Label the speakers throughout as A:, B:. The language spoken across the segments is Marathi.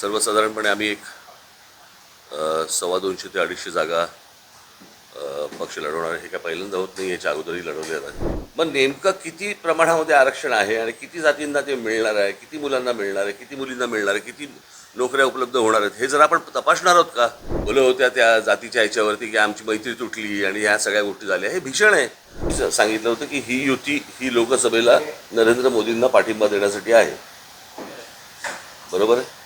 A: सर्वसाधारणपणे आम्ही एक सव्वा दोनशे ते अडीचशे जागा पक्ष लढवणार आहे. हे काय पहिल्यांदा होत नाही याच्या अगोदरही लढवले जातात मग नेमकं किती प्रमाणामध्ये आरक्षण आहे आणि किती जातींना ते मिळणार आहे किती मुलांना मिळणार आहे किती मुलींना मिळणार आहे किती नोकऱ्या उपलब्ध होणार आहेत हे जर आपण तपासणार आहोत का? बोलं होत्या त्या जातीच्या याच्यावरती की आमची मैत्री तुटली आणि ह्या सगळ्या गोष्टी झाल्या हे भीषण आहे. सांगितलं होतं की ही युती ही लोकसभेला नरेंद्र मोदींना पाठिंबा देण्यासाठी आहे. बरोबर आहे?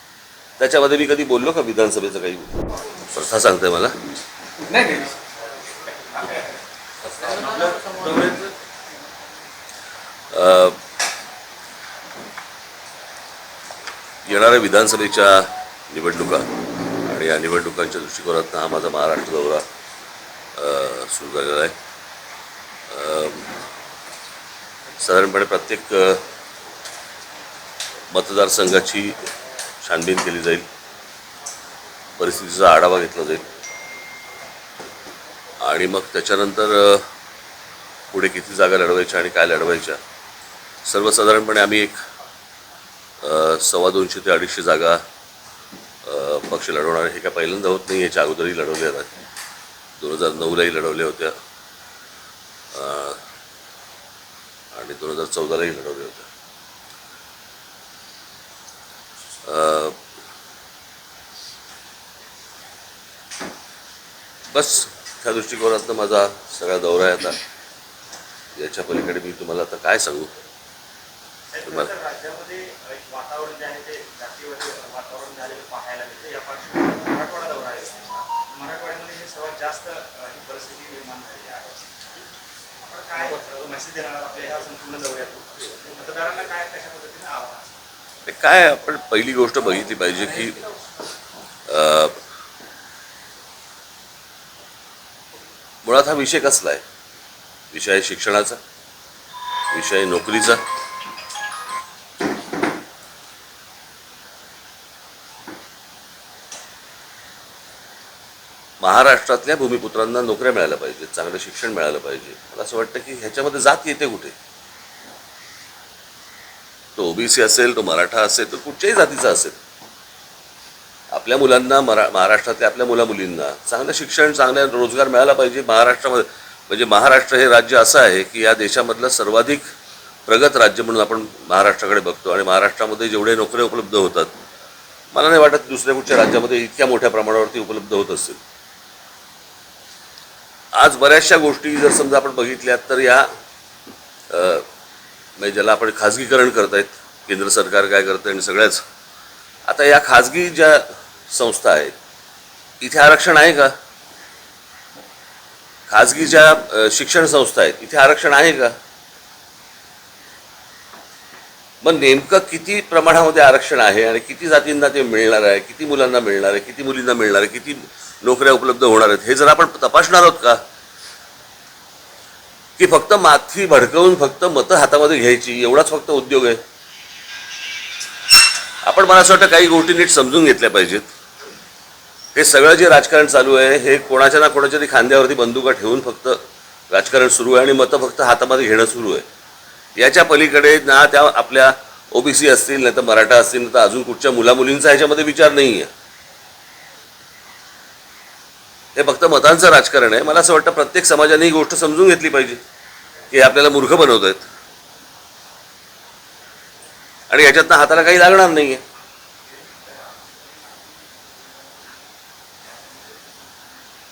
A: त्याच्यामध्ये मी कधी बोललो का विधानसभेचं काही? प्रथा सांगते मला. येणाऱ्या विधानसभेच्या निवडणुका आणि या निवडणुकांच्या दृष्टिकोनातून हा माझा महाराष्ट्र दौरा सुरू झालेला आहे. साधारणपणे प्रत्येक मतदारसंघाची छानबीन केली जाईल. परिस्थितीचा आढावा घेतला जाईल. आणि मग त्याच्यानंतर पुढे किती जागा लढवायच्या आणि काय लढवायच्या. सर्वसाधारणपणे आम्ही एक सव्वा दोनशे ते अडीचशे जागा पक्ष लढवणार आहे. हे काय पहिल्यांदा होत नाही याच्या अगोदरही लढवले जातात दोन हजार नऊलाही लढवल्या होत्या. आणि दोन हजार चौदालाही लढवल्या होत्या. बस त्या दृष्टिकोनातनं माझा सगळा दौरा आहे आता. याच्या पलीकडे मी तुम्हाला आता काय सांगू? तुम्हाला
B: काय
A: आपण पहिली गोष्ट बघितली पाहिजे की मुळात हा विषय कसला आहे? विषय आहे शिक्षणाचा? विषय आहे नोकरीचा? महाराष्ट्रातल्या भूमिपुत्रांना नोकऱ्या मिळायला पाहिजेत चांगलं शिक्षण मिळालं पाहिजे. मला असं वाटतं की ह्याच्यामध्ये जात येते कुठे? तो ओबीसी असेल तो मराठा असेल तो कुठच्याही जातीचा असेल. आपल्या मुलांना मरा महाराष्ट्रातल्या आपल्या मुला मुलींना चांगलं शिक्षण चांगला रोजगार मिळाला पाहिजे. महाराष्ट्रामध्ये म्हणजे महाराष्ट्र हे राज्य असं आहे की या देशामधलं सर्वाधिक प्रगत राज्य म्हणून आपण महाराष्ट्राकडे बघतो आणि महाराष्ट्रामध्ये जेवढे नोकऱ्या उपलब्ध होतात मला नाही वाटत दुसऱ्या कुठच्या राज्यामध्ये इतक्या मोठ्या प्रमाणावरती उपलब्ध होत असतील. आज बऱ्याचशा गोष्टी जर समजा आपण बघितल्यात तर या म्हणजे ज्याला आपण खाजगीकरण करत आहेत केंद्र सरकार काय करतं आणि सगळ्याच. आता या खाजगी ज्या संस्था आहेत इथे आरक्षण आहे का? खाजगी ज्या शिक्षण संस्था आहेत. इथे आरक्षण आहे का? मग नेमकं किती प्रमाणामध्ये आरक्षण आहे आणि किती जातींना ते मिळणार आहे किती मुलांना मिळणार आहे किती मुलींना मिळणार आहे किती नोकऱ्या उपलब्ध होणार आहेत हे जर आपण तपासणार आहोत का? की फक्त माथी भडकवून फक्त मतं हातामध्ये घ्यायची एवढाच फक्त उद्योग आहे? आपण मला असं वाटतं काही गोष्टी नीट समजून घेतल्या पाहिजेत. हे सगळं जे राजकारण चालू आहे हे कोणाच्या ना कोणाच्या तरी खांद्यावरती बंदुका ठेवून फक्त राजकारण सुरू आहे आणि मतं फक्त हातामध्ये घेणं सुरू आहे. याच्या पलीकडे ना त्या आपल्या ओबीसी असतील नाही तर मराठा असतील नाही तर अजून कुठच्या मुलामुलींचा ह्याच्यामध्ये विचार नाही आहे हे फक्त मतांचं राजकारण आहे. मला असं वाटतं प्रत्येक समाजाने ही गोष्ट समजून घेतली पाहिजे की हे आपल्याला मूर्ख बनवत आहेत आणि याच्यातनं हाताला काही लागणार नाही आहे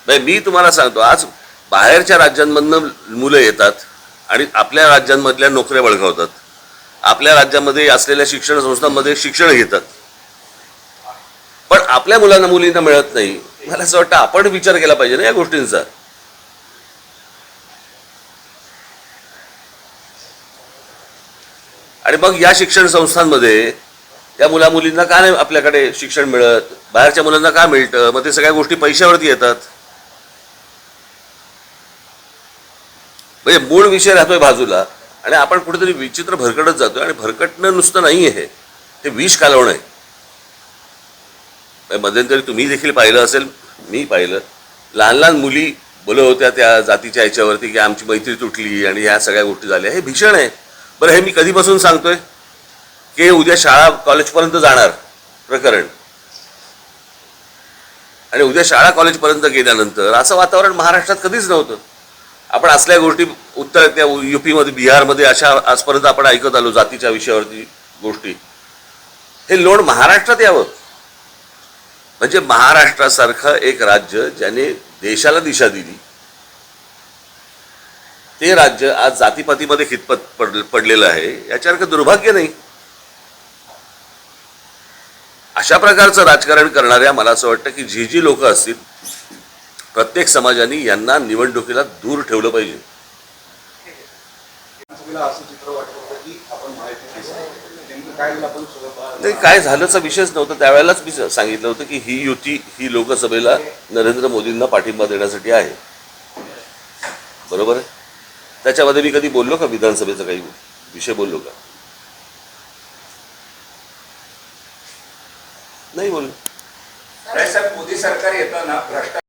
A: नाही, मी तुम्हाला सांगतो आज बाहेरच्या राज्यांमधनं मुलं येतात आणि आपल्या राज्यांमधल्या नोकऱ्या बळकावतात आपल्या राज्यामध्ये असलेल्या शिक्षण संस्थांमध्ये शिक्षण घेतात. पण आपल्या मुलांना मुलींना मिळत नाही. मला असं वाटतं आपण विचार केला पाहिजे ना या गोष्टींचा. आणि मग या शिक्षण संस्थांमध्ये त्या मुला मुलींना का नाही आपल्याकडे शिक्षण मिळत? बाहेरच्या मुलांना का मिळतं? मग ते सगळ्या गोष्टी पैशावरती येतात. म्हणजे मूळ विषय राहतोय बाजूला. आणि आपण कुठेतरी विचित्र भरकटत जातोय आणि भरकटणं नुसतं नाही आहे ते विष कालवणं आहे. म्हणजे मध्यंतरी तुम्ही देखील पाहिलं असेल मी पाहिलं. लहान लहान मुली बोलत होत्या त्या जातीच्या याच्यावरती की आमची मैत्री तुटली आणि ह्या सगळ्या गोष्टी झाल्या. हे भीषण आहे. बरं हे मी कधीपासून सांगतोय? की उद्या शाळा कॉलेजपर्यंत जाणार प्रकरण. आणि उद्या शाळा कॉलेजपर्यंत गेल्यानंतर असं वातावरण महाराष्ट्रात कधीच नव्हतं. आपण असल्या गोष्टी उत्तर त्या युपीमध्ये बिहारमध्ये अशा आजपर्यंत आपण ऐकत आलो जातीच्या विषयावरती गोष्टी. हे लोण महाराष्ट्रात यावं. म्हणजे महाराष्ट्रासारखं एक राज्य ज्याने देशाला दिशा दिली. ते राज्य आज जातीपातीमध्ये खितपत पड पडलेलं आहे. याच्यासारखं दुर्भाग्य नाही. अशा प्रकारचं राजकारण करणाऱ्या मला असं वाटतं की जी जी लोक असतील प्रत्येक समाजाने यांना निवडणुकीला दूर ठेवलं पाहिजे.
C: काय झालं
A: नाही काय झालंचा विषयच नव्हता. त्यावेळेलाच मी सांगितलं होतं की ही युती ही लोकसभेला नरेंद्र मोदींना पाठिंबा देण्यासाठी आहे. बरोबर आहे? त्याच्यामध्ये मी कधी बोललो का विधानसभेचा काही विषय बोललो का? नाही बोललो.
D: मोदी सरकार येताना भ्रष्टाचार